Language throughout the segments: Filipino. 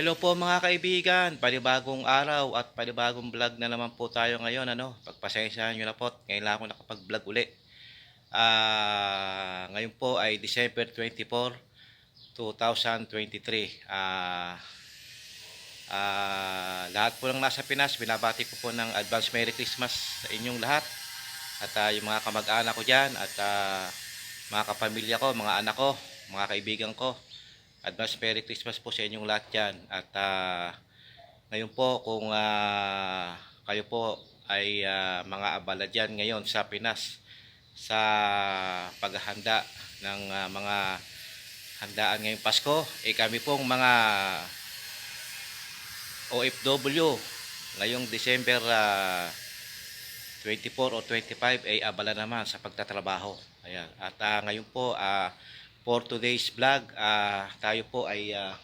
Hello po mga kaibigan, panibagong araw at panibagong vlog na naman po tayo ngayon. Ano? Pagpasensyahan nyo na po, ngayon lang ako nakapag-vlog uli. Ah, ngayon po ay December 24, 2023. Ah, ah, lahat po ng nasa Pinas, binabati ko po ng advance Merry Christmas sa inyong lahat. At ah, yung mga kamag-anak ko dyan at ah, mga kapamilya ko, mga anak ko, mga kaibigan ko. Advance Merry Christmas po sa inyong lahat dyan. At ah, ngayon po kung ah, kayo po ay ah, mga abala dyan ngayon sa Pinas sa paghahanda ng ah, mga handaan ngayong Pasko, eh kami pong mga OFW ngayong December ah, 24 o 25 ay abala naman sa pagtatrabaho. Ayan. At ah, ngayon po ah, for today's vlog, ah, tayo po ay ah,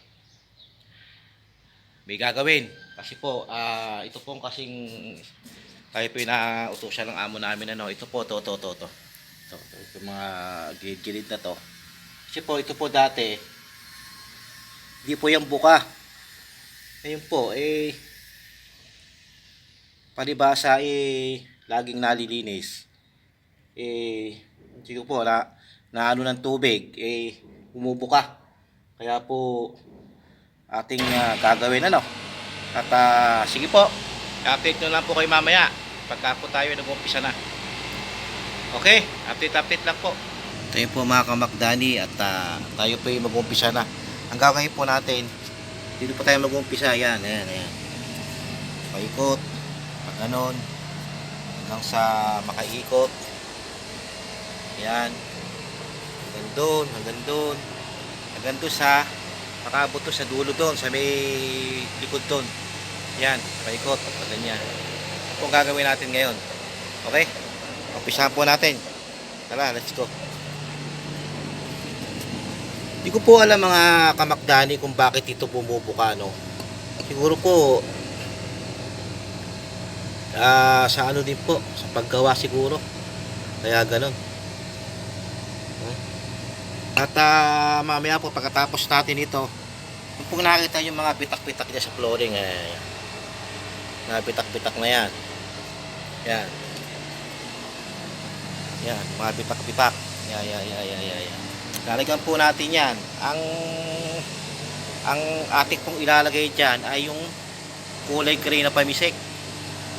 may gagawin. Kasi po, ah, ito pong kasing tayo po inautusan ng amo namin ano. Ito po, to, to, to, to. Ito, ito, mga gilid na to. Kasi po, ito po dati, hindi po yung buka. Ngayon po, eh, palibasa eh, laging nalilinis. Eh, siguro po, na, na ano ng tubig, eh, umubuka. Kaya po, ating ah, gagawin ano. At ah, sige po, update nyo lang po kayo mamaya. Pagka po tayo nag-umpisa na. Okay, update-update lang po. Tayo po mga kamakdani at ah, tayo po mag-umpisa na. Ang gagawin po natin, dito po tayo mag-umpisa. Yan, yan, yan. Paikot, pag ganon, hanggang sa makaikot. Yan. Doon, hanggang doon. Hanggang doon sa makabot to sa dulo doon, sa may likod doon. Yan, paikot, pag ganyan. Ang gagawin natin ngayon. Okay? Umpisahan po natin. Tara, let's go. Hindi ko po alam mga kamakdani kung bakit ito bumubuka, no? Siguro po, ah sa ano din po, sa paggawa siguro. Kaya ganun. At ah, mamaya po pagkatapos natin ito, kung nakita yung mga bitak-bitak niya sa flooring, eh, na bitak-bitak na yan. Yan. Yan, mga bitak-bitak. Yan, yan, yan, yan, yan, yan. Lalagyan po natin yan. Ang ang atik pong ilalagay dyan ay yung kulay gray na pamisik.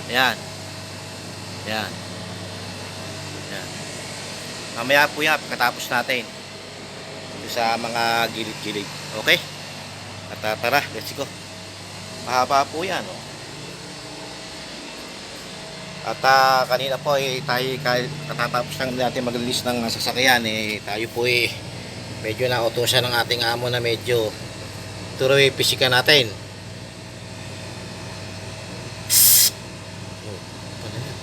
Yan. Yan. Yan. Mamaya po yan, pagkatapos natin. Dito sa mga gilid-gilid. Okay? At ah, tara, let's go. Mahaba po yan. Oh. At ah, kanina po eh, tayo katatapos lang natin mag-release ng sasakyan eh, tayo po eh, medyo nautosan ng ating amo na medyo tuloy pisikan natin. Oh, ano yan?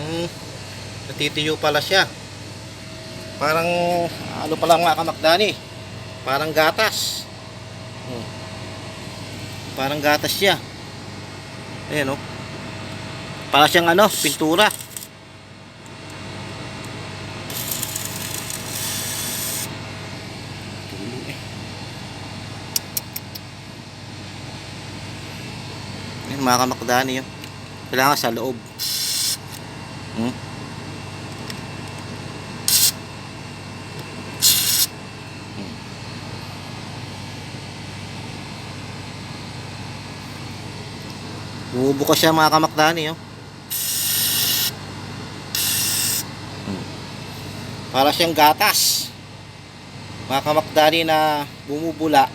Hmm, natitiyo pala siya. Parang, ano pala nga kamakdani, parang gatas. Hmm. Parang gatas siya. Ayan o. Para siyang ano, pintura. Ayan, mga kamakdani yun. Kailangan sa loob. Hmm? Bumubukas siya mga kamakdani, oh. Para siyang gatas. Mga kamakdani na bumubula.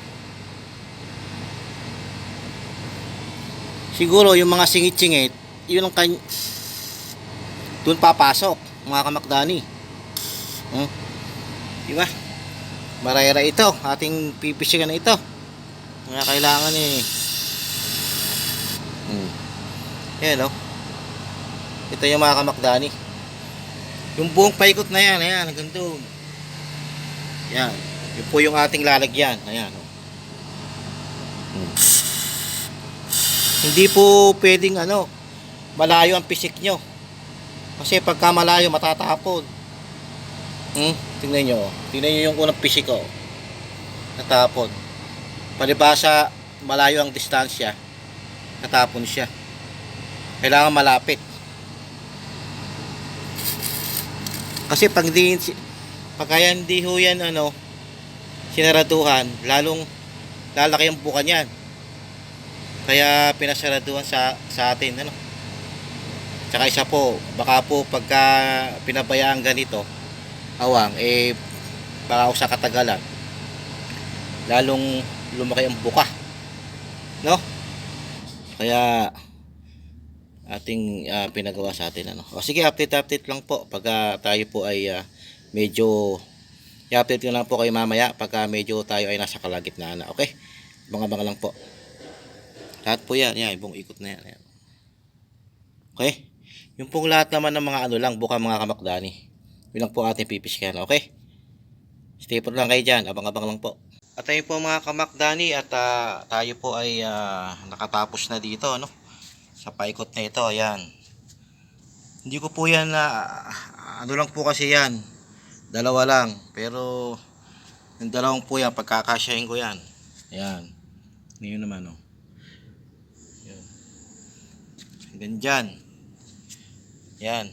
Siguro yung mga singit-singit, yun ang kany... Doon papasok, mga kamakdani. Hmm? Di ba? Marayra ito, ating pipisigan na ito. Kaya kailangan eh. Yan, oh. Ito yung mga kamakdani. Yung buong paikot na yan, ayan, hanggang doon. Yan. Yun po yung ating lalagyan. Ayan, oh. Hmm. Hindi po pwedeng, ano, malayo ang pisik nyo. Kasi pagka malayo, matatapon. Hmm? Tingnan nyo. oh. Tingnan nyo yung unang pisik ko. Natapon. Palibasa, malayo ang distansya. Natapon siya. Kailangan malapit. Kasi pag di, pag kaya hindi ho yan, ano, sinaraduhan, lalong lalaki ang buka niyan. Kaya pinasaraduhan sa, sa atin, ano. Tsaka isa po, baka po pagka pinabayaan ganito, awang, eh, baka sa katagalan, lalong lumaki ang buka. No? Kaya, ating ah, pinagawa sa atin ano. O sige, update update lang po pagka tayo po ay ah, medyo i-update ko lang po kayo mamaya pagka medyo tayo ay nasa kalagitnaan na. Okay? Banga-banga lang po. Lahat po yan. Yan, ibong ikot na yan. Okay? Yung pong lahat naman ng mga ano lang, buka mga kamakdani. Yun lang po ating pipiskan. Okay? Stay put lang kayo dyan. Abang-abang lang po. At tayo po mga kamakdani at ah, tayo po ay ah, nakatapos na dito. Ano? Sa paikot na ito. Ayan. Hindi ko po yan na ano lang po kasi yan. Dalawa lang. Pero yung dalawang po yan, pagkakasyahin ko yan. Ayan. Ngayon naman, oh. Yan. Hanggang dyan. Yan.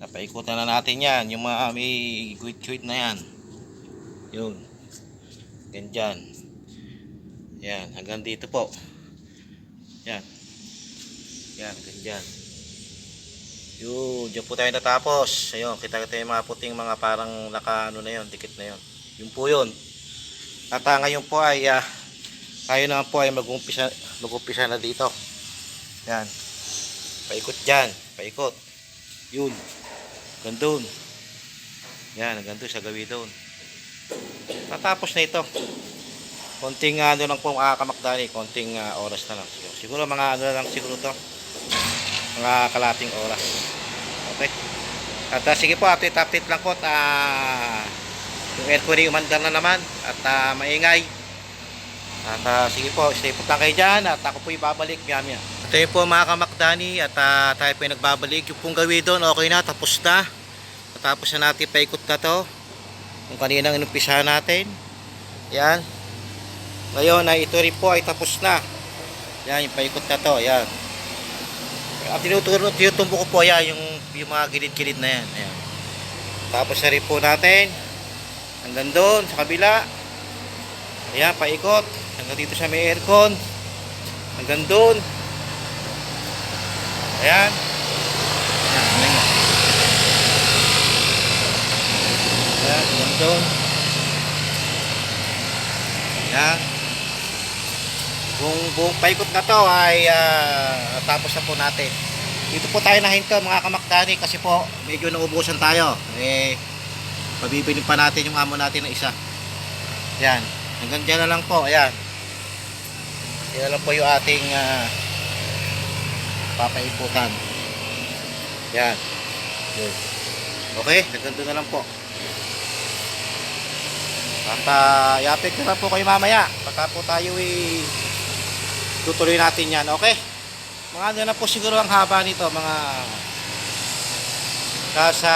Napaikutan na natin yan. Yung mga may guit-guit na yan. Yun. Hanggang dyan. Yan. Hanggang dito po. Yan. Yan. Hanggang dyan. Yun. Diyan po tayo natapos. Ayun. Kita-kita yung mga puting mga parang naka ano na yun. Dikit na yun. Yun po yun. At ah, ngayon po ay ah, tayo naman po ay mag-umpisa, mag-umpisa na dito. Yan. Paikot dyan. Paikot. Yun. Gandun. Yan. Doon sa gawi doon. Tatapos na ito. Konting ano lang po mga kamakdani. Konting ah, oras na lang. Siguro, mga ano lang siguro to. Mga kalating oras. Okay. At ah, sige po, update update lang po. At, ah, yung aircon ay umandar na naman. At ah, maingay. At ah, sige po, stay put lang kayo dyan. At ako po ibabalik maya maya. Ito yun po mga kamakdani. At ah, tayo po yung nagbabalik. Yung pong gawin doon, okay na. Tapos na. Tapos na natin paikot na to. Kung kaninang inumpisahan natin. Yan. Ngayon ay ito rin po ay tapos na. Yan, yung paikot na to. Yan. Ang tinuturo, tinutumbo ko po yan, yung, yung mga gilid-gilid na yan. Ayan. Tapos na rin po natin. Hanggang doon, sa kabila. Ayan, paikot. Hanggang dito sa may aircon. Hanggang doon. Ayan. Ayan, hanggang yan. Ayan, hanggang doon. Ayan. Buong, buong paikot na to ay ah, tapos na po natin. Dito po tayo nahinto mga kamakdani kasi po medyo naubusan tayo. Eh, pabibilin pa natin yung amo natin na isa. Yan. Hanggang dyan na lang po. Ayan. Yan na lang po yung ating ah, papaiputan. Yan. Yun. Okay. Hanggang doon na lang po. At uh, ko na po kayo mamaya. Pagka po tayo i tutuloy natin yan. Okay? Mga ano na po siguro ang haba nito. Mga nasa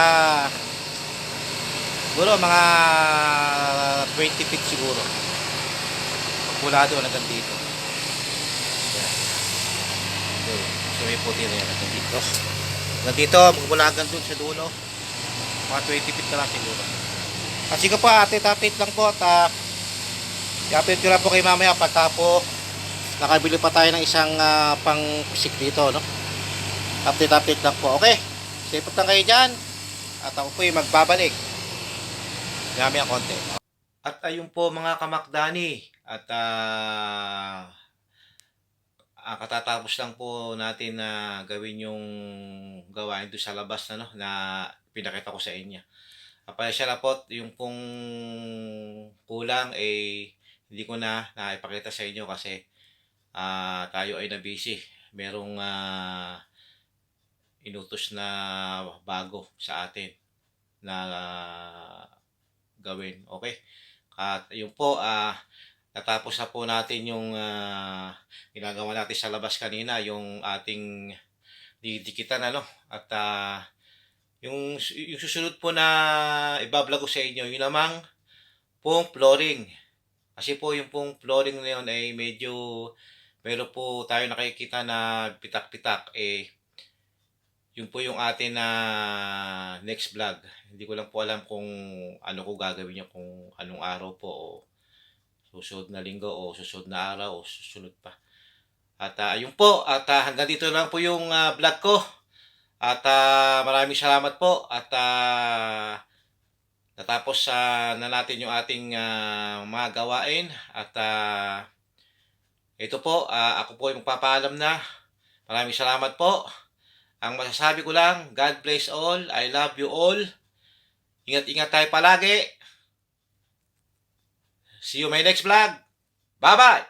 siguro mga 20 feet siguro. Mula doon hanggang dito. Okay. So may puti na yan hanggang dito. Hanggang dito, mula hanggang sa dulo. Mga 20 feet na lang siguro. At sige po, update-update lang po at uh, i-update ko lang po kay mamaya pagka po nakabili pa tayo ng isang ah, pang pisik dito, no? Update-update lang po, okay? Put lang kayo dyan at ako po ay magbabalik. Yami ang konti. At ayun po mga kamakdani at ah ah, katatapos lang po natin na gawin yung gawain doon sa labas na no na pinakita ko sa inyo. Kapag na po, yung pong kulang eh hindi ko na naipakita sa inyo kasi ah tayo ay na busy. Merong ah, inutos na bago sa atin na ah, gawin. Okay? At yun po, ah natapos na po natin yung ah, ginagawa natin sa labas kanina, yung ating didikitan ano at ah, Yung, yung susunod po na ibablog ko sa inyo, yun namang pong flooring. Kasi po yung pong flooring na yun ay medyo meron po tayo nakikita na pitak-pitak eh yun po yung atin na next vlog. Hindi ko lang po alam kung ano ko gagawin niya kung anong araw po o susunod na linggo o susunod na araw o susunod pa. At ah, ayun po, at ah, hanggang dito lang po yung ah, vlog ko. At ah, maraming salamat po at ah, natapos ah, na natin yung ating ah, mga gawain at ah, ito po, uh, ako po ay magpapaalam na. Maraming salamat po. Ang masasabi ko lang, God bless all. I love you all. Ingat-ingat tayo palagi. See you my next vlog. Bye-bye!